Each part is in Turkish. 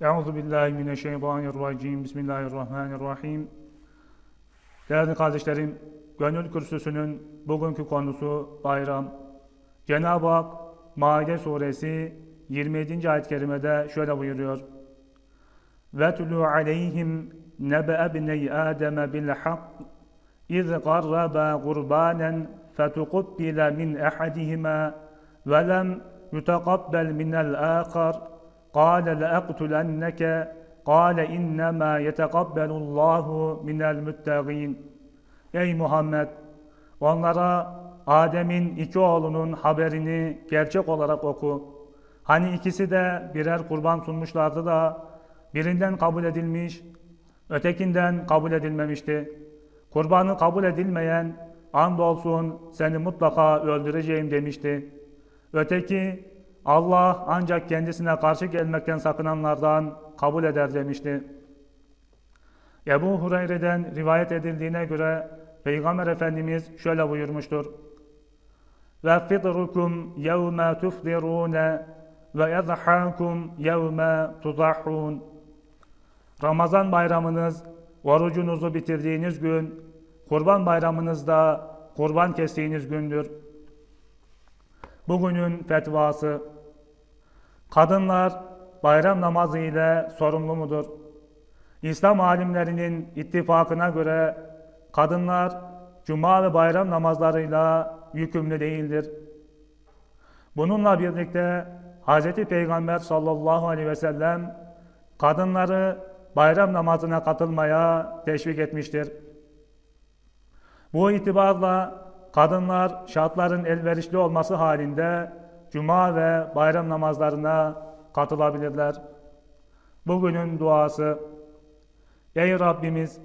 Euzu billahi mineşşeytanirracim. Bismillahirrahmanirrahim. Değerli kardeşlerim, Gönül Kürsüsü'nün bugünkü konusu bayram. Cenab-ı Hak Maide suresi 27. ayet-i kerimede şöyle buyuruyor. وَتُلُوا عَلَيْهِمْ نَبَأَ بْنَيْ آدَمَ بِالْحَقِّ إِذْ قَرَّبَا قُرْبَانًا فَتُقُبِّلَ مِنْ أَحَدِهِمَا وَلَمْ يُتَقَبَّلْ مِنَ الْآخَرِ قَالَ لَأَقْتُلَنَّكَ قَالَ إِنَّمَا يَتَقَبَّلُ اللّٰهُ مِنَ الْمُتَّقِينَ Ey Muhammed! Onlara Adem'in iki oğlunun haberini gerçek olarak oku. Hani ikisi de birer kurban sunmuşlardı da birinden kabul edilmiş, ötekinden kabul edilmemişti. Kurbanı kabul edilmeyen andolsun seni mutlaka öldüreceğim demişti. Öteki Allah ancak kendisine karşı gelmekten sakınanlardan kabul eder demişti. Ebu Hureyre'den rivayet edildiğine göre Peygamber Efendimiz şöyle buyurmuştur. Ve fitrukum yevme tufdirune ve yadhakum yevme tudahun. Ramazan bayramınız orucunuzu bitirdiğiniz gün, kurban bayramınız da kurban kestiğiniz gündür. Bugünün fetvası Kadınlar bayram namazı ile sorumlu mudur? İslam alimlerinin ittifakına göre kadınlar cuma ve bayram namazlarıyla yükümlü değildir. Bununla birlikte Hz. Peygamber sallallahu aleyhi ve sellem kadınları bayram namazına katılmaya teşvik etmiştir. Bu itibarla kadınlar şartların elverişli olması halinde cuma ve bayram namazlarına katılabilirler. Bugünün duası Ey Rabbimiz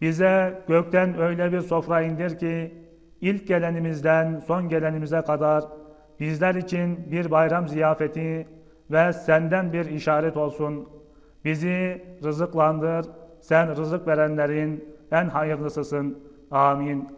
bize gökten öyle bir sofra indir ki ilk gelenimizden son gelenimize kadar bizler için bir bayram ziyafeti ve senden bir işaret olsun. Bizi rızıklandır. Sen rızık verenlerin en hayırlısısın. Amin.